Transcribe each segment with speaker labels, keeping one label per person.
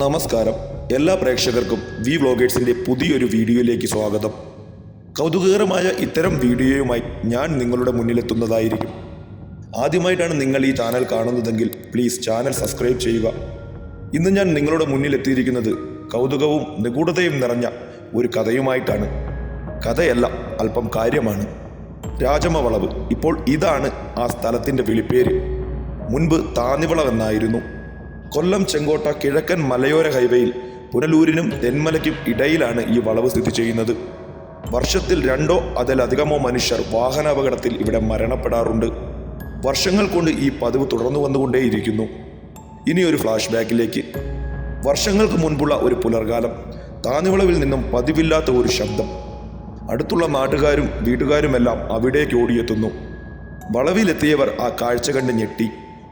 Speaker 1: നമസ്കാരം. എല്ലാ പ്രേക്ഷകർക്കും വി വ്ലോഗേഴ്സിന്റെ പുതിയൊരു വീഡിയോയിലേക്ക് സ്വാഗതം. കൗതുകകരമായ ഇത്തരം വീഡിയോയുമായി ഞാൻ നിങ്ങളുടെ മുന്നിലെത്തുന്നതായിരിക്കും. ആദ്യമായിട്ടാണ് നിങ്ങൾ ഈ ചാനൽ കാണുന്നതെങ്കിൽ പ്ലീസ് ചാനൽ സബ്സ്ക്രൈബ് ചെയ്യുക. ഇന്ന് ഞാൻ നിങ്ങളുടെ മുന്നിലെത്തിയിരിക്കുന്നത് കൗതുകവും നിഗൂഢതയും നിറഞ്ഞ ഒരു കഥയുമായിട്ടാണ്. കഥയല്ല അല്പം കാര്യമാണ്. രാജമവളവ്. ഇപ്പോൾ ഇതാണ് ആ സ്ഥലത്തിന്റെ വിളിപ്പേര്. മുൻപ് താന്നിവളവെന്നായിരുന്നു. കൊല്ലം ചെങ്കോട്ട കിഴക്കൻ മലയോര ഹൈവേയിൽ പുനലൂരിനും തെന്മലയ്ക്കും ഇടയിലാണ് ഈ വളവ് സ്ഥിതി ചെയ്യുന്നത്. വർഷത്തിൽ രണ്ടോ അതിലധികമോ മനുഷ്യർ വാഹനാപകടത്തിൽ ഇവിടെ മരണപ്പെടാറുണ്ട്. വർഷങ്ങൾ കൊണ്ട് ഈ പതിവ് തുടർന്നു വന്നുകൊണ്ടേയിരിക്കുന്നു. ഇനിയൊരു ഫ്ലാഷ് ബാക്കിലേക്ക് വർഷങ്ങൾക്ക് മുൻപുള്ള ഒരു പുലർകാലം. താന്നിവളവിൽ നിന്നും പതിവില്ലാത്ത ഒരു ശബ്ദം. അടുത്തുള്ള നാട്ടുകാരും വീട്ടുകാരുമെല്ലാം അവിടേക്ക് ഓടിയെത്തുന്നു. വളവിലെത്തിയവർ ആ കാഴ്ച കണ്ട് ഞെട്ടി.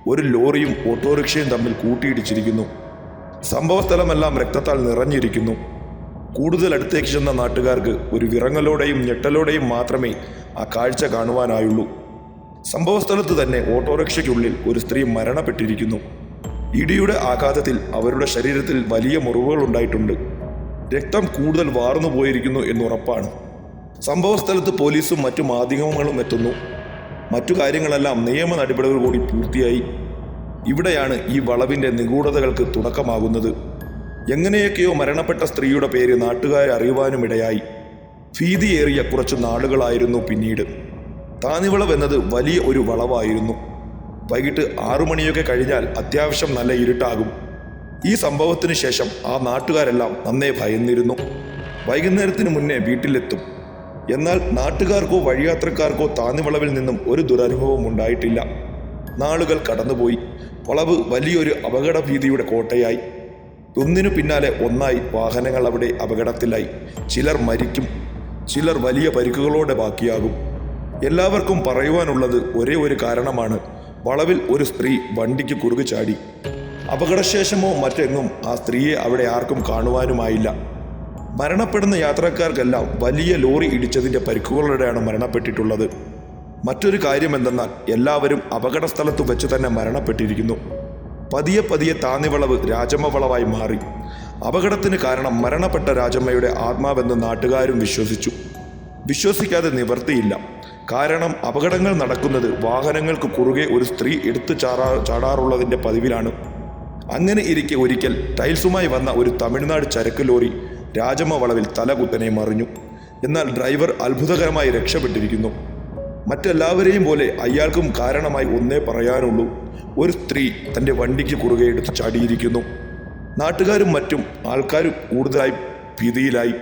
Speaker 1: ഒരു ലോറിയും ഓട്ടോറിക്ഷയും തമ്മിൽ കൂട്ടിയിടിച്ചിരിക്കുന്നു. സംഭവസ്ഥലമെല്ലാം രക്തത്താൽ നിറഞ്ഞിരിക്കുന്നു. കൂടുതൽ അടുത്തേക്ക് ചെന്ന നാട്ടുകാർക്ക് ഒരു വിറങ്ങലോടെയും ഞെട്ടലോടെയും മാത്രമേ ആ കാഴ്ച കാണുവാനായുള്ളൂ. സംഭവസ്ഥലത്ത് തന്നെ ഓട്ടോറിക്ഷയ്ക്കുള്ളിൽ ഒരു സ്ത്രീ മരണപ്പെട്ടിരിക്കുന്നു. ഇടിയുടെ ആഘാതത്തിൽ അവരുടെ ശരീരത്തിൽ വലിയ മുറിവുകൾ ഉണ്ടായിട്ടുണ്ട്. രക്തം കൂടുതൽ വാർന്നു പോയിരിക്കുന്നു എന്നുറപ്പാണ്. സംഭവസ്ഥലത്ത് പോലീസും മറ്റു മാധ്യമങ്ങളും എത്തുന്നു. മറ്റു കാര്യങ്ങളെല്ലാം നിയമ നടപടികൾ കൂടി പൂർത്തിയായി. ഇവിടെയാണ് ഈ വളവിന്റെ നിഗൂഢതകൾക്ക് തുടക്കമാകുന്നത്. എങ്ങനെയൊക്കെയോ മരണപ്പെട്ട സ്ത്രീയുടെ പേര് നാട്ടുകാരെ അറിയുവാനുമിടയായി ഭീതിയേറിയ കുറച്ചു നാളുകളായിരുന്നു പിന്നീട്. താനിവളവ് എന്നത് വലിയ ഒരു വളവായിരുന്നു. വൈകിട്ട് ആറു മണിയൊക്കെ കഴിഞ്ഞാൽ അത്യാവശ്യം നല്ല ഇരുട്ടാകും. ഈ സംഭവത്തിന് ശേഷം ആ നാട്ടുകാരെല്ലാം നന്നേ ഭയന്നിരുന്നു. വൈകുന്നേരത്തിന് മുന്നേ വീട്ടിലെത്തും. എന്നാൽ നാട്ടുകാർക്കോ വഴിയാത്രക്കാർക്കോ താന്നിവളവിൽ നിന്നും ഒരു ദുരനുഭവം ഉണ്ടായിട്ടില്ല. നാളുകൾ കടന്നുപോയി. വളവ് വലിയൊരു അപകട ഭീതിയുടെ കോട്ടയായി. ഒന്നിനു പിന്നാലെ ഒന്നായി വാഹനങ്ങൾ അവിടെ അപകടത്തിലായി. ചിലർ മരിക്കും. ചിലർ വലിയ പരിക്കുകളോടെ ബാക്കിയാകും. എല്ലാവർക്കും പറയുവാനുള്ളത് ഒരേ ഒരു കാരണമാണ്. വളവിൽ ഒരു സ്ത്രീ വണ്ടിക്ക് കുറുകു ചാടി. അപകടശേഷമോ മറ്റെങ്ങും ആ സ്ത്രീയെ അവിടെ ആർക്കും കാണുവാനുമായില്ല. മരണപ്പെടുന്ന യാത്രക്കാർക്കെല്ലാം വലിയ ലോറി ഇടിച്ചതിന്റെ പരിക്കുകളോടെയാണ് മരണപ്പെട്ടിട്ടുള്ളത്. മറ്റൊരു കാര്യം എന്തെന്നാൽ എല്ലാവരും അപകട സ്ഥലത്ത് വെച്ച് തന്നെ മരണപ്പെട്ടിരിക്കുന്നു. പതിയെ പതിയെ താന്നിവളവ് രാജമ്മ വളവായി മാറി. അപകടത്തിന് കാരണം മരണപ്പെട്ട രാജമ്മയുടെ ആത്മാവെന്ന് നാട്ടുകാരും വിശ്വസിച്ചു. വിശ്വസിക്കാതെ നിവർത്തിയില്ല. കാരണം അപകടങ്ങൾ നടക്കുന്നത് വാഹനങ്ങൾക്ക് കുറുകെ ഒരു സ്ത്രീ എടുത്തു ചാടാ ചാടാറുള്ളതിന്റെ പതിവിലാണ്. അങ്ങനെ ഇരിക്കെ ഒരിക്കൽ ടൈൽസുമായി വന്ന ഒരു തമിഴ്നാട് ചരക്ക് ലോറി രാജമ്മ വളവിൽ തലകുത്തനെ മറിഞ്ഞു. എന്നാൽ ഡ്രൈവർ അത്ഭുതകരമായി രക്ഷപ്പെട്ടിരിക്കുന്നു. മറ്റെല്ലാവരെയും പോലെ അയാൾക്കും കാരണമായി ഒന്നേ പറയാനുള്ളൂ. ഒരു സ്ത്രീ തന്റെ വണ്ടിക്ക് കുറുകെ എടുത്ത് ചാടിയിരിക്കുന്നു. നാട്ടുകാരും മറ്റും ആൾക്കാരും കൂടുതലായി ഭീതിയിലായി.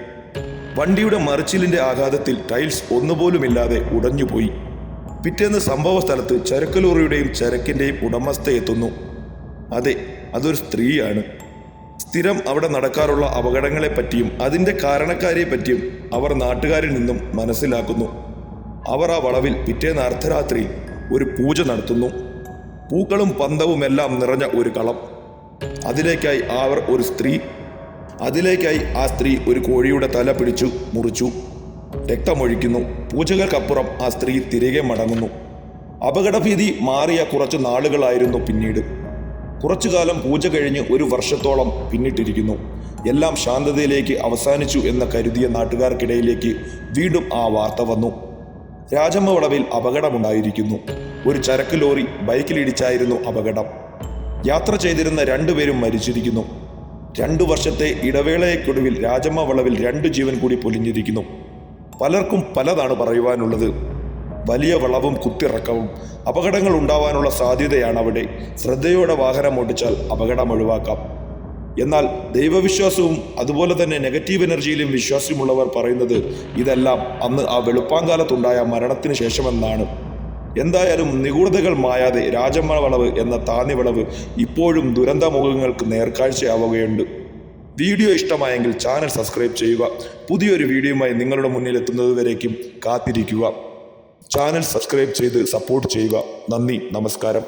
Speaker 1: വണ്ടിയുടെ മറിച്ചിലിന്റെ ആഘാതത്തിൽ ടൈൽസ് ഒന്നുപോലുമില്ലാതെ ഉടഞ്ഞുപോയി. പിറ്റേന്ന് സംഭവ സ്ഥലത്ത് ചരക്ക് ലോറിയുടെയും ചരക്കിന്റെയും ഉടമസ്ഥ എത്തുന്നു. അതെ അതൊരു സ്ത്രീയാണ്. സ്ഥിരം അവിടെ നടക്കാറുള്ള അപകടങ്ങളെ പറ്റിയും അതിന്റെ കാരണക്കാരെ പറ്റിയും അവർ നാട്ടുകാരിൽ നിന്നും മനസ്സിലാക്കുന്നു. അവർ ആ വളവിൽ പിറ്റേന്ന് അർദ്ധരാത്രി ഒരു പൂജ നടത്തുന്നു. പൂക്കളും പന്തവും എല്ലാം നിറഞ്ഞ ഒരു കളം. അതിലേക്കായി അവർ ഒരു സ്ത്രീ അതിലേക്കായി ആ സ്ത്രീ ഒരു കോഴിയുടെ തല പിടിച്ചു മുറിച്ചു രക്തമൊഴിക്കുന്നു. പൂജകൾക്കപ്പുറം ആ സ്ത്രീ തിരികെ മടങ്ങുന്നു. അപകടഭീതി മാറിയ കുറച്ച് നാളുകളായിരുന്നു പിന്നീട്. കുറച്ചു കാലം പൂജ കഴിഞ്ഞ് ഒരു വർഷത്തോളം പിന്നിട്ടിരിക്കുന്നു. എല്ലാം ശാന്തതയിലേക്ക് അവസാനിച്ചു എന്ന് കരുതിയ നാട്ടുകാർക്കിടയിലേക്ക് വീണ്ടും ആ വാർത്ത വന്നു. രാജമ്മ വളവിൽ അപകടമുണ്ടായിരിക്കുന്നു. ഒരു ചരക്ക് ലോറി ബൈക്കിലിടിച്ചായിരുന്നു അപകടം. യാത്ര ചെയ്തിരുന്ന രണ്ടുപേരും മരിച്ചിരിക്കുന്നു. രണ്ടു വർഷത്തെ ഇടവേളയ്ക്കൊടുവിൽ രാജമ്മ വളവിൽ രണ്ട് ജീവൻ കൂടി പൊലിഞ്ഞിരിക്കുന്നു. പലർക്കും പലതാണ് പറയുവാനുള്ളത്. വലിയ വളവും കുത്തിറക്കവും അപകടങ്ങൾ ഉണ്ടാവാനുള്ള സാധ്യതയാണ് അവിടെ. ശ്രദ്ധയോടെ വാഹനം ഓടിച്ചാൽ അപകടം ഒഴിവാക്കാം. എന്നാൽ ദൈവവിശ്വാസവും അതുപോലെ തന്നെ നെഗറ്റീവ് എനർജിയിലും വിശ്വാസമുള്ളവർ പറയുന്നത് ഇതെല്ലാം അന്ന് ആ വെളുപ്പാങ്കാലത്തുണ്ടായ മരണത്തിന് ശേഷമെന്നാണ്. എന്തായാലും നിഗൂഢതകൾ മായാതെ രാജമ്മ വളവ് എന്ന താന്നി വളവ് ഇപ്പോഴും ദുരന്തമുഖങ്ങൾക്ക് നേർക്കാഴ്ചയാവുകയുണ്ട്. വീഡിയോ ഇഷ്ടമായെങ്കിൽ ചാനൽ സബ്സ്ക്രൈബ് ചെയ്യുക. പുതിയൊരു വീഡിയോയുമായി നിങ്ങളുടെ മുന്നിൽ എത്തുന്നതുവരേക്കും കാത്തിരിക്കുക. ചാനൽ സബ്സ്ക്രൈബ് ചെയ്ത് സപ്പോർട്ട് ചെയ്യുക. നന്ദി നമസ്കാരം.